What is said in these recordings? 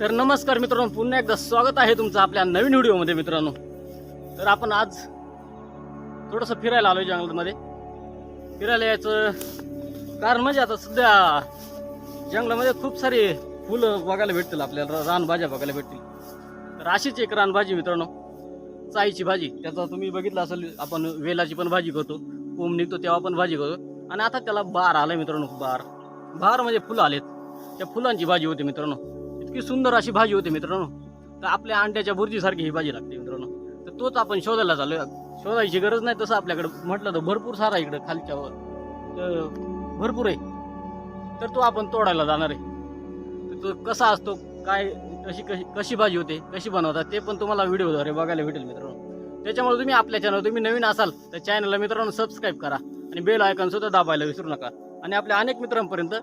तर नमस्कार मित्रांनो पुन्हा एकदा स्वागत आहे तुमचं आपल्या नवीन व्हिडिओमध्ये मित्रांनो. तर आपण आज थोडंसं फिरायला आलोय जंगलमध्ये. फिरायला यायचं कारण म्हणजे आता सध्या जंगलामध्ये खूप सारे फुलं बघायला भेटतील आपल्याला रानभाज्या बघायला भेटतील. तर अशीच एक रानभाजी मित्रांनो चाईची भाजी. त्याचा तुम्ही बघितलं असेल आपण वेलाची पण भाजी करतो कोंब निघतो तेव्हा पण भाजी करतो. आणि आता त्याला बार आलाय मित्रांनो बार. बार म्हणजे फुलं आलेत. त्या फुलांची भाजी होती मित्रांनो. इतकी सुंदर अशी भाजी होती मित्रांनो. तर आपल्या अंड्याच्या भुर्जीसारखी ही भाजी लागते मित्रांनो. तर तोच आपण शोधायला चालू शोधायची गरज नाही तसं आपल्याकडे. म्हटलं तर भरपूर सारा इकडे खालच्यावर तर भरपूर आहे. तर तो आपण तोडायला जाणार आहे. तर तो कसा असतो काय कशी कशी कशी भाजी होते कशी बनवतात ते पण तुम्हाला व्हिडिओद्वारे बघायला भेटेल मित्रांनो. त्याच्यामुळे तुम्ही आपल्या चॅनल तुम्ही नवीन असाल तर चॅनलला मित्रांनो सबस्क्राईब करा. आणि बेल आयकॉन सुद्धा दाबायला विसरू नका. आणि आपल्या अनेक मित्रांपर्यंत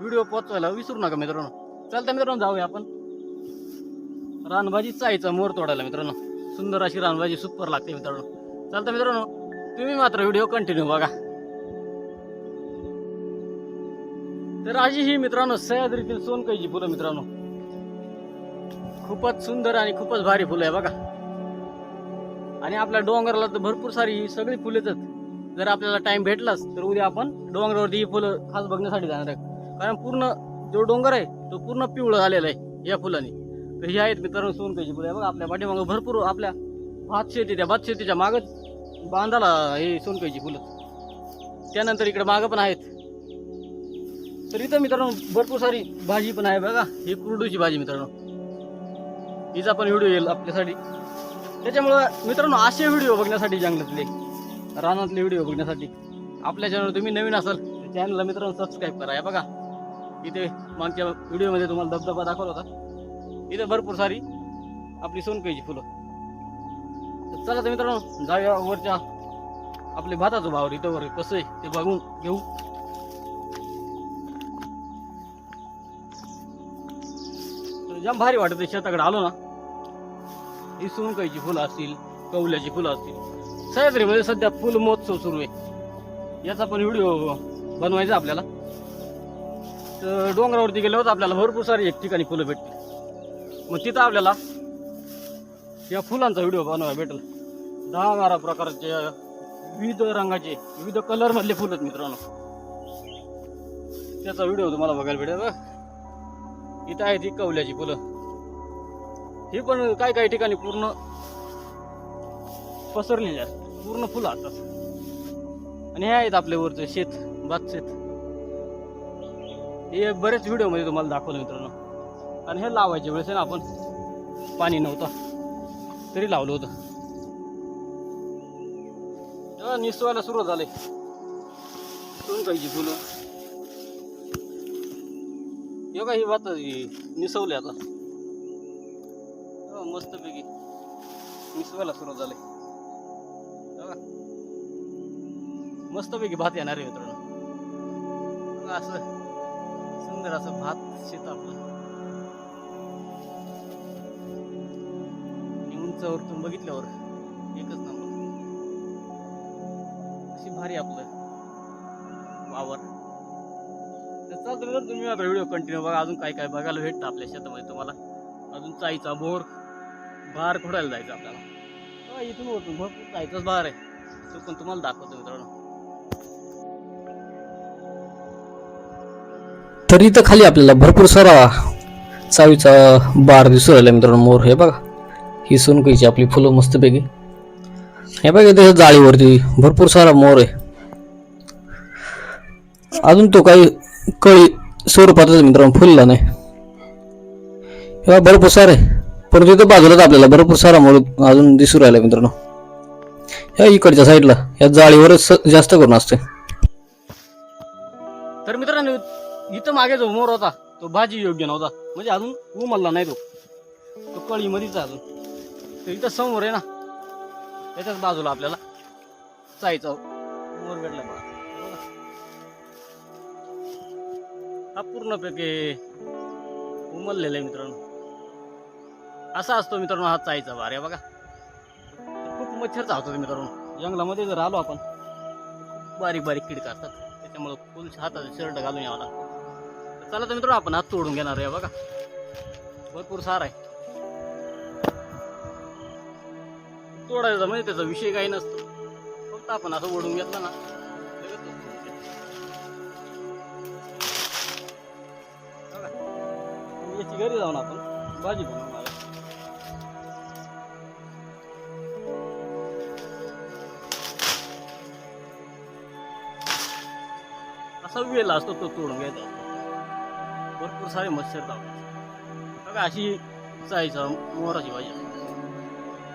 व्हिडिओ पोहोचवायला विसरू नका मित्रांनो. चलता मित्रांनो जाऊया आपण. रानभाजी चायचा मोर तोडायला मित्रांनो. सुंदर अशी रानभाजी सुपर लागते मित्रांनो. चालतं मित्रांनो तुम्ही मात्र व्हिडिओ कंटिन्यू बघा. तर अशी ही मित्रांनो सह्याद्रीतील सोनकईची फुलं मित्रांनो. खूपच सुंदर आणि खूपच भारी फुलं आहे बघा. आणि आपल्या डोंगराला तर भरपूर सारी ही सगळी फुलं आहेत. जर आपल्याला टाइम भेटलाच तर उद्या आपण डोंगरावरती ही फुलं खास बघण्यासाठी जाणार आहे. कारण पूर्ण जो डोंगर आहे तो पूर्ण पिवळं झालेला आहे या फुलांनी. तर ही आहेत मित्रांनो सोनपेची फुलं. बघा आपल्या पाठीमागं भरपूर आपल्या भात शेती त्या भात शेतीच्या मागच बांधाला हे सोनपेची फुलं. त्यानंतर इकडे मागं पण आहेत. तर इथं मित्रांनो भरपूर सारी भाजी पण आहे बघा. ही कुरडूची भाजी मित्रांनो. हिचा पण व्हिडिओ येईल आपल्यासाठी. त्याच्यामुळं मित्रांनो असे व्हिडिओ बघण्यासाठी जंगलातले रानातले व्हिडिओ बघण्यासाठी आपल्या चॅनल तुम्ही नवीन असाल चॅनलला मित्रांनो सबस्क्राईब करा बघा. इथे मागच्या व्हिडिओमध्ये तुम्हाला धबधबा दाखवला होता. इथे भरपूर सारी आपली सोनकईची फुलं. तर चला तर मित्रांनो जाऊया वरच्या आपले भाताचं भावर इथं वर. कसं आहे ते बघून घेऊ. जाम भारी वाटत शेताकडे आलो ना. ही सोनकईची फुलं असतील कवल्याची फुलं असतील. सह्याद्रीमध्ये सध्या फुल महोत्सव सुरू आहे. याचा पण व्हिडिओ बनवायचा आपल्याला. तर डोंगरावरती गेल्यावर आपल्याला भरपूर सारी एक ठिकाणी फुलं भेटतील मग तिथं आपल्याला या फुलांचा व्हिडिओ बनवायला भेटेल. दहा बारा प्रकारचे विविध रंगाचे विविध कलरमधले फुलं आहेत मित्रांनो. त्याचा व्हिडिओ तुम्हाला बघायला भेटेल इथं आहेत ही कवल्याची फुलं. ही पण काही काही ठिकाणी पूर्ण पसरलेली आहेत. पूर्ण फुलं असतात आणि हे आहेत आपल्या वरचं शेत भात शेत हे बरेच व्हिडिओमध्ये तुम्हाला दाखवलं मित्रांनो. आणि हे लावायच्या वेळेस आहे ना आपण पाणी नव्हतं तरी लावलं होतं. निसवायला सुरुवात झाली. पाहिजे फुलं. यो का ही भात निसवली आता. तेव्हा मस्तपैकी निसवायला सुरुवात झाली. बघा. मस्तपैकी भात येणार आहे मित्रांनो. असं. सुंदर असं भात शेत आपलं आणि उंचावरतून बघितल्यावर एकच नंबर अशी भारी आपलं वावर. तर चालतं तुम्ही आता व्हिडिओ कंटिन्यू बघा. अजून काय काय बघायला भेटतं आपल्या शेतामध्ये तुम्हाला. अजून चायचा बोर बाहेर खोडायला जायचं आपल्याला. इथून वरतून भरपूर चायचाच बार आहे. तो पण तुम्हाला दाखवतो मित्रांनो. तर इथं खाली आपल्याला भरपूर सारा चावीचा बार दिसू राहिला मित्रांनो मोर. हे बघा. ही सोनकळीची आपली फुलं मस्तपैकी. हे बघा त्याच्या जाळीवरती भरपूर सारा मोर आहे. अजून तो काही कळी स्वरूपातच मित्रांनो फुलला नाही. हे भरपूर भरपूर सारे परंतु तिथं बाजूलाच आपल्याला भरपूर सारा मोर अजून दिसू राहिला मित्रांनो. या इकडच्या साईडला या जाळीवरच जास्त करून असते तर मित्रांनो इथं मागे जो मोर होता तो भाजी योग्य नव्हता. म्हणजे अजून उमलला नाही तो. तो कळीमध्येच मधीच अजून. तर इथं समोर आहे ना त्याच्याच बाजूला आपल्याला चायचा मोर भेटला हा पूर्णपैकी उमललेला आहे मित्रांनो. असा असतो मित्रांनो हा चायचा बार आहे बघा. खूप मच्छर चावतात मित्रांनो. जंगलामध्ये जर आलो आपण बारीक बारीक कीड काढतात. त्याच्यामुळं फुल हातात शर्ट घालून यावा लागतो. चला तर मित्र आपण हात तोडून घेणार आहे बघा. भरपूर सार आहे. तोडायचा म्हणजे त्याचा विषय काही नसतो. फक्त आपण असं ओढून घेतलं ना. याची घरी जाऊन आपण भाजी बनवणार असा वेळ असतो तो तोडून घ्यायचा. भरपूर सारे मच्छर धावतात बघा अशी जायचं मोहराची भाजी.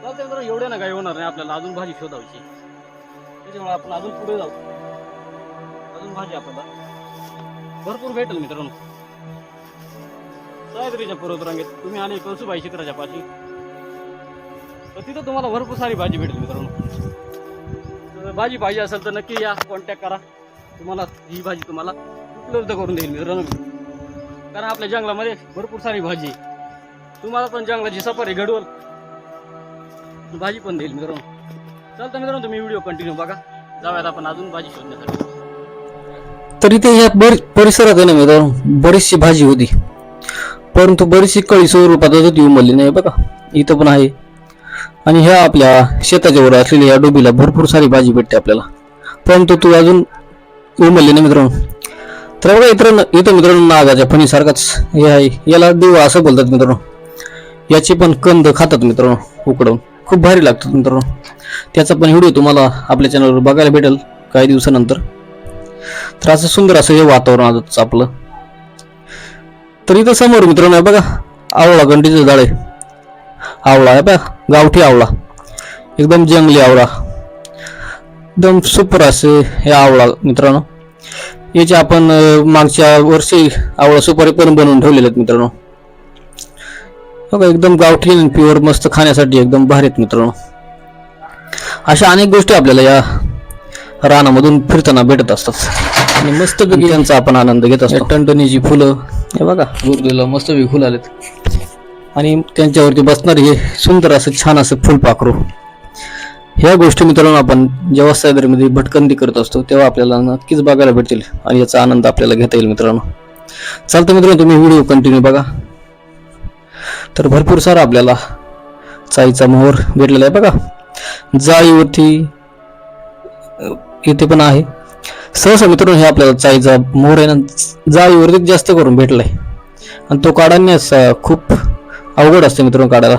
चालते तर एवढ्या ना काही होणार नाही आपल्याला. अजून भाजी शोधायची त्याच्यामुळे आपण अजून पुढे जाऊ. अजून भाजी आपल्याला भरपूर भेटेल मित्रांनो. सह्याद्रीच्या पर्वत रांगेत तुम्ही आले कळसूबाई शिखराच्या पाशी. तर तिथं तुम्हाला भरपूर सारी भाजी भेटेल मित्रांनो. तर भाजी पाहिजे असेल तर नक्की या. कॉन्टॅक्ट करा. तुम्हाला ही भाजी तुम्हाला उपलब्ध करून देईल मित्रांनो. कारण आपल्या जंगलामध्ये भरपूर सारी भाजी. तुम्हाला पण जंगलाची सफारी घडवल भाजी पण देईल मित्रांनो. चालतं मित्रांनो तुम्ही व्हिडिओ कंटिन्यू बघा. जाऊयात आपण अजून भाजी शोधण्यासाठी. तर इथे या बर परिसरात आहे ना मित्रांनो बरीचशी भाजी होती. परंतु बरीचशी कळी स्वरूपात होती उमरली नाही बघा. इथं पण आहे. आणि ह्या आपल्या शेताच्या वर असलेल्या या डोबीला भरपूर सारी भाजी भेटते आपल्याला. परंतु तू अजून उमरली नाही मित्रांनो. तर बघा इतर इथं मित्रांनो नागाच्या फणीसारखाच हे आहे. याला देवा असं बोलतात मित्रांनो. याचे पण कंद खातात मित्रांनो उकडून. खूप भारी लागतात मित्रांनो. त्याचा पण व्हिडिओ तुम्हाला आपल्या चॅनलवर बघायला भेटेल काही दिवसानंतर. तर असं सुंदर असं हे वातावरण आजच आपलं तर इथं समोर मित्रांनो आहे बघा आवळा घंटीचं झाड आहे. आवळा आहे बघा गावठी आवळा. एकदम जंगली आवळा. एकदम सुपर असे हे आवळा मित्रांनो. याचे आपण मागच्या वर्षी आवळा सुपारी पण बनवून ठेवलेले आहेत मित्रांनो. बघा एकदम गावठी आणि प्युअर मस्त खाण्यासाठी एकदम भारी आहेत मित्रांनो. अशा अनेक गोष्टी आपल्याला या रानामधून फिरताना भेटत असतात. आणि मस्त त्यांचा आपण आनंद घेत असतो. टणटणीची फुलं हे बघा. गुरुदेला मस्त फुलं आलेत. आणि त्यांच्यावरती बसणारे हे सुंदर असं छान असं फुलपाखरू. ह्या गोष्टी मित्रांनो आपण जेव्हा सैदरीमध्ये भटकंती करत असतो तेव्हा आपल्याला नक्कीच बघायला भेटतील आणि याचा आनंद आपल्याला घेता येईल मित्रांनो. चालतं मित्रांनो तुम्ही व्हिडिओ कंटिन्यू बघा. तर भरपूर सारा आपल्याला चाईचा मोहर भेटलेला आहे बघा. जाळीवरती इथे पण आहे. सहसा मित्रांनो हे आपल्याला चाईचा मोहर आहे ना जाळीवरती जास्त करून भेटलाय. आणि तो काढण्यास खूप अवघड असते मित्रांनो काढायला.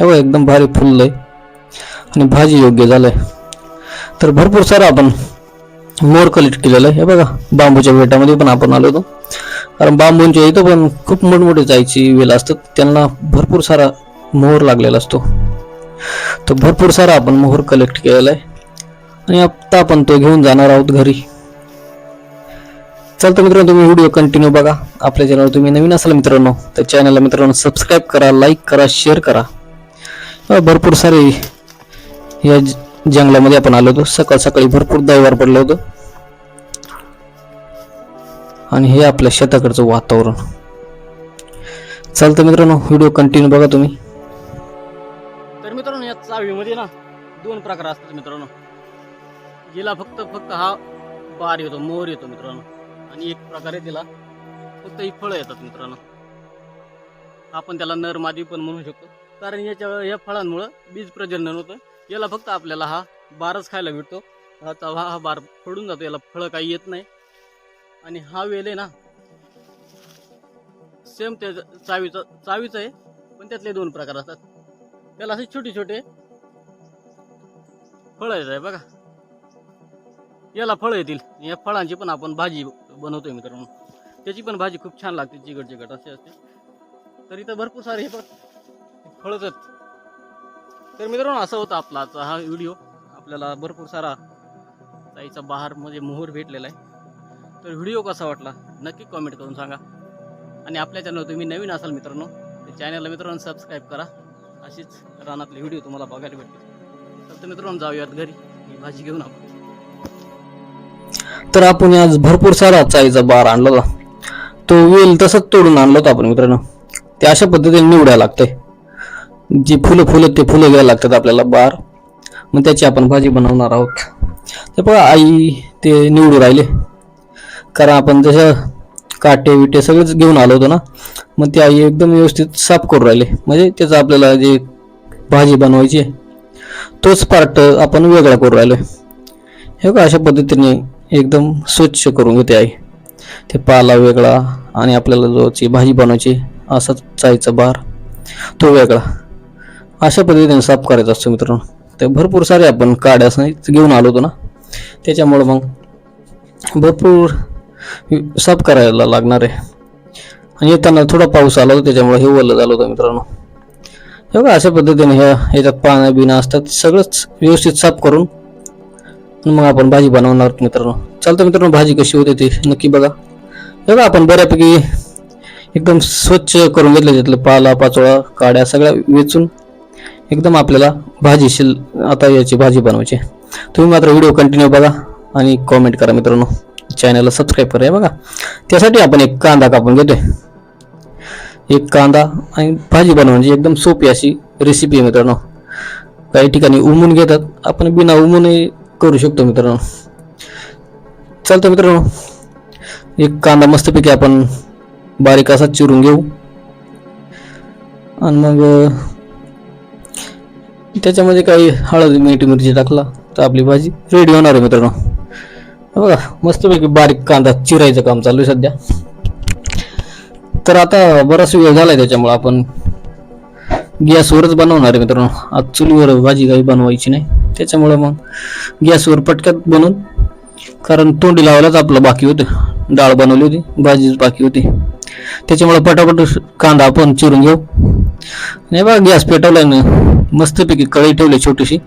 हे एकदम भारी फुललंय. आणि भाजी योग्य झालंय. तर भरपूर सारं आपण मोर कलेक्ट केलेलं आहे. हे बघा बांबूच्या वेटामध्ये पण आपण आलो होतो. कारण बांबूंच्या इथं पण खूप मोठमोठे जायची वेल असतात. त्यांना भरपूर सारा मोहर लागलेला असतो. तर भरपूर सारा आपण मोहर कलेक्ट केलेला आहे. आणि आता आपण तो घेऊन जाणार आहोत घरी. चालतं मित्रांनो तुम्ही व्हिडिओ कंटिन्यू बघा. आपल्या चॅनल तुम्ही नवीन असाल मित्रांनो तर चॅनलला मित्रांनो सबस्क्राईब करा लाईक करा शेअर करा. भरपूर सारे या ज- जंगलामध्ये आपण आलो होतो. सकाळ सकाळी भरपूर दैवार पडलं होतं. आणि हे आपल्या शेताकडचं वातावरण. चालतं मित्रांनो व्हिडिओ कंटिन्यू बघा तुम्ही. तर मित्रांनो या चावीमध्ये ना दोन प्रकार असतात मित्रांनो. जिला फक्त फक्त हा बार येतो मोर येतो मित्रांनो. आणि एक प्रकारे तिला फक्त ही फळं येतात मित्रांनो. आपण त्याला नर मादी पण म्हणू शकतो. कारण याच्या या फळांमुळं बीज प्रजनन होतं. याला फक्त आपल्याला हा बारच खायला भेटतो हा हा हा बार फोडून जातो याला फळं काही येत नाही. आणि हा वेल आहे ना सेम त्या चावीचा चावीचं आहे पण त्यातले दोन प्रकार असतात. त्याला असे छोटे छोटे फळं येत आहे बघा. याला फळं येतील. या फळांची पण आपण भाजी बनवतोय मित्रांनो. त्याची पण भाजी खूप छान लागते चिकट चिकट असे असते. तर इथं भरपूर सारे हे पण फळच आहेत तर मित्रांनो असा होता आपला आजचा हा व्हिडिओ आपल्याला भरपूर सारा ताईचा बहार म्हणजे मोहर भेटलेला आहे. तर व्हिडिओ कसा वाटला? नक्की कॉमेंट करून सांगा. आणि आपल्या चॅनल तुम्ही नवीन असाल मित्रांनो तर चॅनलला मित्रांनो सबस्क्राईब करा. अशीच रानातले व्हिडिओ तुम्हाला बघायला भेटतील. तर मित्रांनो जाऊयात घरी. ही भाजी घेऊन आपण. तर आपण आज भरपूर सारा चाईचा बार आणला होता तो वेल तसंच तोडून आणला होता आपण मित्रांनो. ते अशा पद्धतीने निवडायला लागतंय. जी फुलं फुलं ते फुलं घ्यायला लागतात आपल्याला बार. मग त्याची आपण भाजी बनवणार आहोत. ते बघा आई ते निवडू राहिले. कारण आपण जसं काटे विटे सगळंच घेऊन आलो होतो ना मग ते आई एकदम व्यवस्थित साफ करून राहिले. म्हणजे त्याचं आपल्याला जे भाजी बनवायची तोच पार्ट आपण वेगळा करून राहिलो हे का अशा पद्धतीने एकदम स्वच्छ करून घेते आई. ते पाला वेगळा आणि आपल्याला जो भाजी बनवायची असंच चायचा बार तो वेगळा. अशा पद्धतीने साफ करायचा असतो मित्रांनो. तर भरपूर सारे आपण काड्या असं घेऊन आलो होतो ना. त्याच्यामुळं मग भरपूर साफ करायला लागणार आहे. आणि येताना थोडा पाऊस आला होता त्याच्यामुळे हे ओलं झालं होतं मित्रांनो. हे बघा अशा पद्धतीने ह्या ह्याच्यात पानं बिना असतात सगळंच व्यवस्थित साफ करून मग आपण भाजी बनवणार आहोत मित्रांनो. चालतं मित्रांनो भाजी कशी होते ती नक्की बघा. हे बघा आपण बऱ्यापैकी एकदम स्वच्छ करून घेतलं त्यातलं पाला पाचोळा काड्या सगळ्या वेचून एकदम आपल्याला भाजी शिल आता याची भाजी बनवायची आहे. तुम्ही मात्र व्हिडिओ कंटिन्यू बघा आणि कॉमेंट करा मित्रांनो. चॅनलला सबस्क्राईब करा बघा. त्यासाठी आपण एक कांदा कापून घेतोय. एक कांदा आणि भाजी बनवण्याची म्हणजे एकदम सोपी अशी रेसिपी आहे मित्रांनो. काही ठिकाणी उमून घेतात. आपण बिना उमूनही करू शकतो मित्रांनो. चालतं मित्रांनो. एक कांदा मस्तपैकी आपण बारीक असा चिरून घेऊ. आणि मग त्याच्यामध्ये काही हळद मीठ मिरची टाकला तर आपली भाजी रेडी होणार आहे मित्रांनो. बघा मस्तपैकी बारीक कांदा चिरायचं काम चालू आहे सध्या. तर आता बराच वेळ झालाय त्याच्यामुळे आपण गॅसवरच बनवणार आहे मित्रांनो. आज चुलीवर भाजी काही बनवायची नाही. त्याच्यामुळे मग गॅसवर पटक्यात बनवून कारण तोंडी लावायलाच आपलं बाकी होतं. डाळ बनवली होती भाजीच बाकी होती. त्याच्यामुळे पटापट कांदा आपण चिरून घेऊ. नाही बघा गॅस पेटवलाय ना मस्तपैकी कढई ठेवली छोटीशी.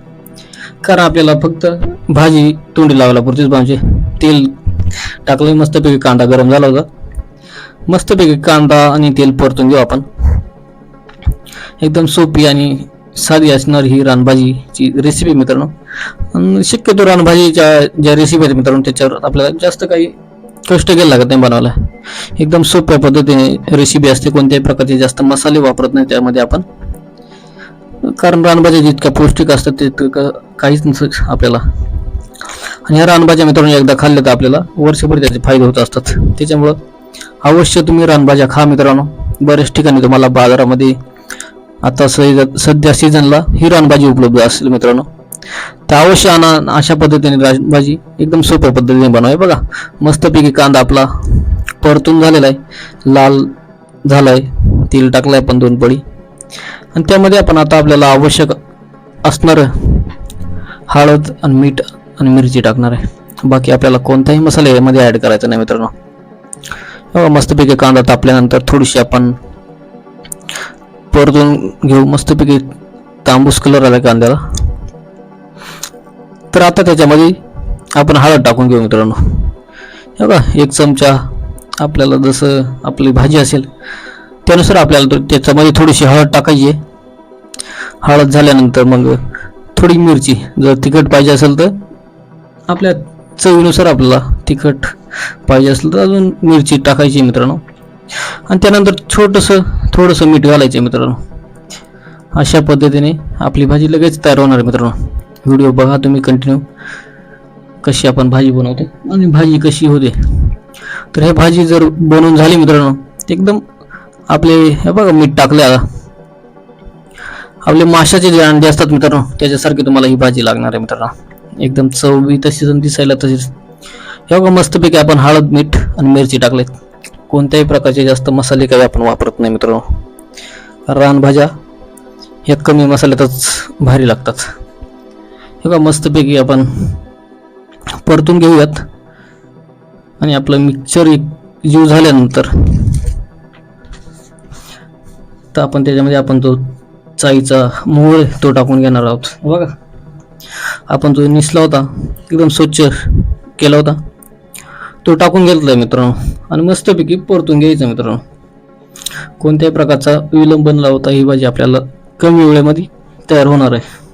कारण आपल्याला फक्त भाजी तोंडी लावायला पुरतीच भाजी. तेल टाकलं मस्तपैकी कांदा गरम झाला होता. मस्तपैकी कांदा आणि तेल परतून घेऊ आपण. एकदम सोपी आणि साधी असणार ही रानभाजीची रेसिपी मित्रांनो. शक्यतो रानभाजीच्या ज्या रेसिपी आहेत मित्रांनो त्याच्यावर आपल्याला जास्त काही कष्ट घ्यायला लागत नाही बनवायला. एकदम सोप्या पद्धतीने रेसिपी असते कोणत्याही प्रकारचे जास्त मसाले वापरत नाही त्यामध्ये आपण. कारण रानभाज्या जितक्या पौष्टिक असतात तितकं काहीच नसतं आपल्याला. आणि ह्या रानभाज्या मित्रांनो एकदा खाल्ल्या तर आपल्याला वर्षभर त्याचे फायदे होत असतात. त्याच्यामुळं अवश्य तुम्ही रानभाज्या खा मित्रांनो. बऱ्याच ठिकाणी तुम्हाला बाजारामध्ये आता सध्या सीझनला ही रानभाजी उपलब्ध असेल मित्रांनो. तर अवश्य आणा अशा पद्धतीने भाजी. एकदम सोप्या पद्धतीने बनवाय बघा मस्तपैकी कांदा आपला परतून झालेला आहे. लाल झालाय तेल टाकलाय पण दोन पळी. आणि त्यामध्ये आपण आता आपल्याला आवश्यक असणार हळद आणि मीठ आणि मिरची टाकणार आहे. बाकी आपल्याला कोणताही मसाला यामध्ये ॲड करायचा नाही मित्रांनो. मस्तपैकी कांदा तापल्यानंतर थोडीशी आपण परतून घेऊ. मस्तपैकी तांबूस कलर आला कांद्याला. तर आता त्याच्यामध्ये आपण हळद टाकून घेऊ मित्रांनो. हे बघा एक चमचा आपल्याला जसं आपली भाजी असेल त्यानुसार आपल्याला तो- त्याच्यामध्ये थोडीशी हळद टाकायची आहे. हळद झाल्यानंतर मग थोडी मिरची जर तिखट पाहिजे असेल तर आपल्या चवीनुसार आपल्याला तिखट पाहिजे असेल तर अजून मिरची टाकायची आहे मित्रांनो. आणि त्यानंतर छोटंसं थोडंसं मीठ घालायचं आहे मित्रांनो. अशा पद्धतीने आपली भाजी लगेच तयार होणार आहे मित्रांनो. व्हिडिओ बघा तुम्ही कंटिन्यू कशी आपण भाजी बनवते आणि भाजी कशी होते. तर हे भाजी जर बनवून झाली मित्रांनो एकदम आपले हे बघा मीठ टाकले आता. आपले माशाचे जे अंडे असतात मित्रांनो त्याच्यासारखी तुम्हाला ही भाजी लागणार आहे मित्रांनो. एकदम चवबी तशी तशीच दिसायला तशीच. हे बघा मस्तपैकी आपण हळद मीठ आणि मिरची टाकलेत. कोणत्याही प्रकारचे जास्त मसाले काही आपण वापरत नाही मित्रांनो. रानभाज्या ह्या कमी मसाल्यातच भारी लागतात. बघा मस्तपैकी आपण परतून घेऊयात. आणि आपलं मिक्सर एक जीव झाल्यानंतर तर आपण त्याच्यामध्ये आपण तो चाईचा मोहळ तो टाकून घेणार आहोत. बघा. आपण जो निसला होता एकदम स्वच्छ केला होता. तो टाकून घेतलाय मित्रांनो. आणि मस्तपैकी परतून घ्यायचं मित्रांनो. कोणत्याही प्रकारचा विलंब न लावता ही भाजी आपल्याला कमी वेळेमध्ये तयार होणार आहे.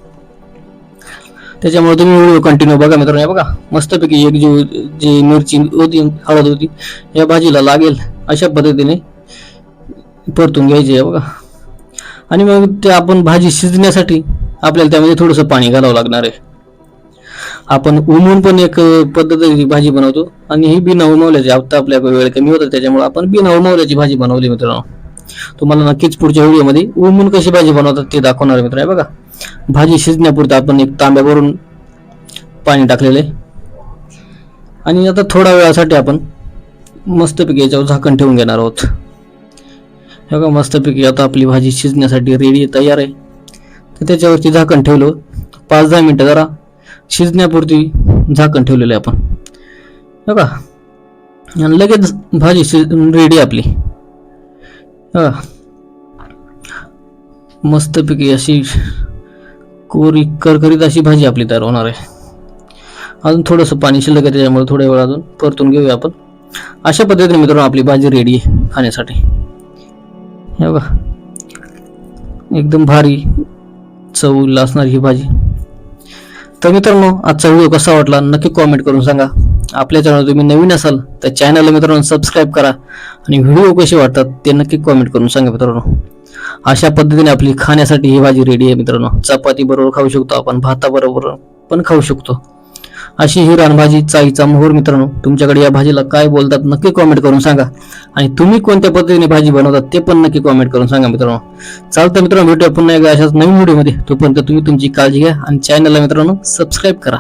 त्याच्यामुळे तुम्ही व्हिडिओ कंटिन्यू बघा मित्रांनो. हे बघा मस्तपैकी एक जीव जी मिरची होती हळद होती या भाजीला लागेल अशा पद्धतीने परतून घ्यायची आहे बघा. आणि मग ते आपण भाजी शिजण्यासाठी आपल्याला त्यामध्ये थोडंसं पाणी घालावं लागणार आहे. आपण उमून पण एक पद्धत भाजी बनवतो. आणि ही बिना उमवल्याची आता आपल्या वेळ कमी होता त्याच्यामुळे आपण बिना उमवल्याची भाजी बनवली मित्रांनो. तुम्हाला नक्कीच पुढच्या व्हिडिओमध्ये उमून कशी भाजी बनवतात ते दाखवणार आहे मित्र. आहे बघा. भाजी शिजण्यापुरतं आपण एक तांब्यावरून पाणी टाकलेलं आहे. आणि आता थोड्या वेळासाठी आपण मस्तपैकी याच्यावर झाकण ठेवून घेणार आहोत. हे बघा मस्तपैकी आता आपली भाजी शिजण्यासाठी रेडी तयार आहे. तर त्याच्यावरती झाकण ठेवलं. पाच दहा मिनटं जरा शिजण्यापुरती झाकण ठेवलेलं आहे आपण. बघा. आणि लगेच भाजी शिज रेडी आपली. मस्तपैकी अशी कोरी करकरीत अशी भाजी आपली तयार होणार आहे. अजून थोडंसं पाणी शिल्लक आहे त्याच्यामुळे थोड्या वेळ अजून परतून घेऊया आपण. अशा पद्धतीने मित्रांनो आपली भाजी रेडी आहे खाण्यासाठी. हे बघा. एकदम भारी चव असणारी ही भाजी. तर मित्रांनो आजचा व्हिडिओ कसा वाटला नक्की कॉमेंट करून सांगा. आपल्या चॅनल तुम्ही नवीन असाल तर चॅनलला मित्रांनो सबस्क्राईब करा आणि व्हिडिओ कसे वाटतात ते नक्की कॉमेंट करून सांगा मित्रांनो. अशा पद्धतीने आपली खाण्यासाठी ही भाजी रेडी आहे मित्रांनो. चपाती बरोबर खाऊ शकतो आपण भाताबरोबर पण खाऊ शकतो. अशी ही रानभाजी चाईचा मोहर मित्रांनो तुमच्याकडे या भाजीला काय बोलतात नक्की कॉमेंट करून सांगा. आणि तुम्ही कोणत्या पद्धतीने भाजी बनवतात ते पण नक्की कॉमेंट करून सांगा मित्रांनो. चालतं मित्रांनो भेटूया पुन्हा एकदा अशाच नवीन व्हिडिओमध्ये तोपर्यंत तुम्ही तुमची काळजी घ्या आणि चॅनलला मित्रांनो सबस्क्राईब करा.